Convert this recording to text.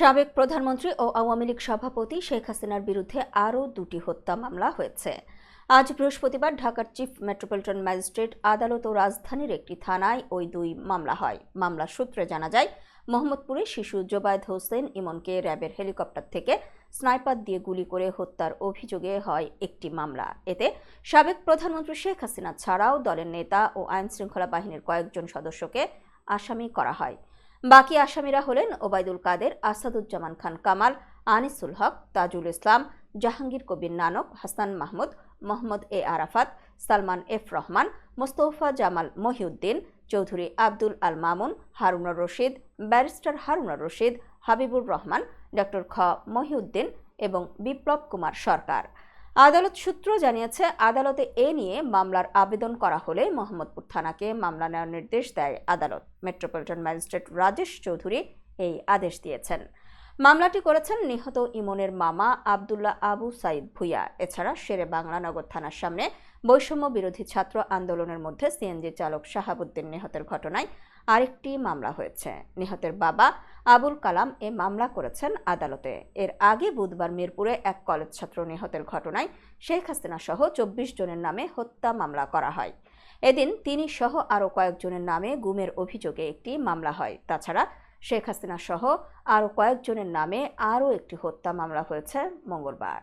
সাবেক প্রধানমন্ত্রী ও আওয়ামী লীগ সভাপতি শেখ হাসিনার বিরুদ্ধে আরও দুটি হত্যা মামলা হয়েছে। আজ বৃহস্পতিবার ঢাকার চিফ মেট্রোপলিটন ম্যাজিস্ট্রেট আদালত ও রাজধানীর একটি থানায় ওই দুই মামলা হয়। মামলা সূত্রে জানা যায়, মোহাম্মদপুরে শিশু জোবায়েদ হোসেন ইমনকে র্যাবের হেলিকপ্টার থেকে স্নাইপার দিয়ে গুলি করে হত্যার অভিযোগে হয় একটি মামলা। এতে সাবেক প্রধানমন্ত্রী শেখ হাসিনা ছাড়াও দলের নেতা ও আইনশৃঙ্খলা বাহিনীর কয়েকজন সদস্যকে আসামি করা হয়। বাকি আসামিরা হলেন Obaidul Quader, Asaduzzaman Khan Kamal, Anisul Huq, Tajul Islam, Jahangir Kabir Nanak, Hasan Mahmud, Mohammad A Arafat, Salman F Rahman, Mostafa Jamal Mohiuddin, Chowdhury Abdul Al Mamun, Harunur Rashid, barrister Harunur Rashid, Habibur Rahman, doctor খ মহিউদ্দিন এবং বিপ্লব কুমার সরকার। আদালত সূত্র জানিয়েছে, আদালতে এ নিয়ে মামলার আবেদন করা হলে মোহাম্মদপুর থানাকে মামলা নেওয়ার নির্দেশ দেয় আদালত। মেট্রোপলিটন ম্যাজিস্ট্রেট রাজেশ চৌধুরী এই আদেশ দিয়েছেন। মামলাটি করেছেন নিহত ইমনের মামা আবদুল্লাহ আবু সাইদ ভুইয়া। এছাড়া শেরে বাংলা নগর থানার সামনে বৈষম্য বিরোধী ছাত্র আন্দোলনের মধ্যে সিএনজি চালক শাহাবুদ্দিন নিহতের ঘটনায় আরেকটি মামলা হয়েছে। নিহতের বাবা আবুল কালাম এ মামলা করেছেন আদালতে। এর আগে বুধবার মিরপুরে এক কলেজ ছাত্র নিহতের ঘটনায় শেখ হাসিনা সহ চব্বিশ জনের নামে হত্যা মামলা করা হয়। এদিন তিনি সহ আরও কয়েকজনের নামে গুমের অভিযোগে একটি মামলা হয়। তাছাড়া শেখ হাসিনা সহ আরও কয়েকজনের নামে আরও একটি হত্যা মামলা হয়েছে মঙ্গলবার।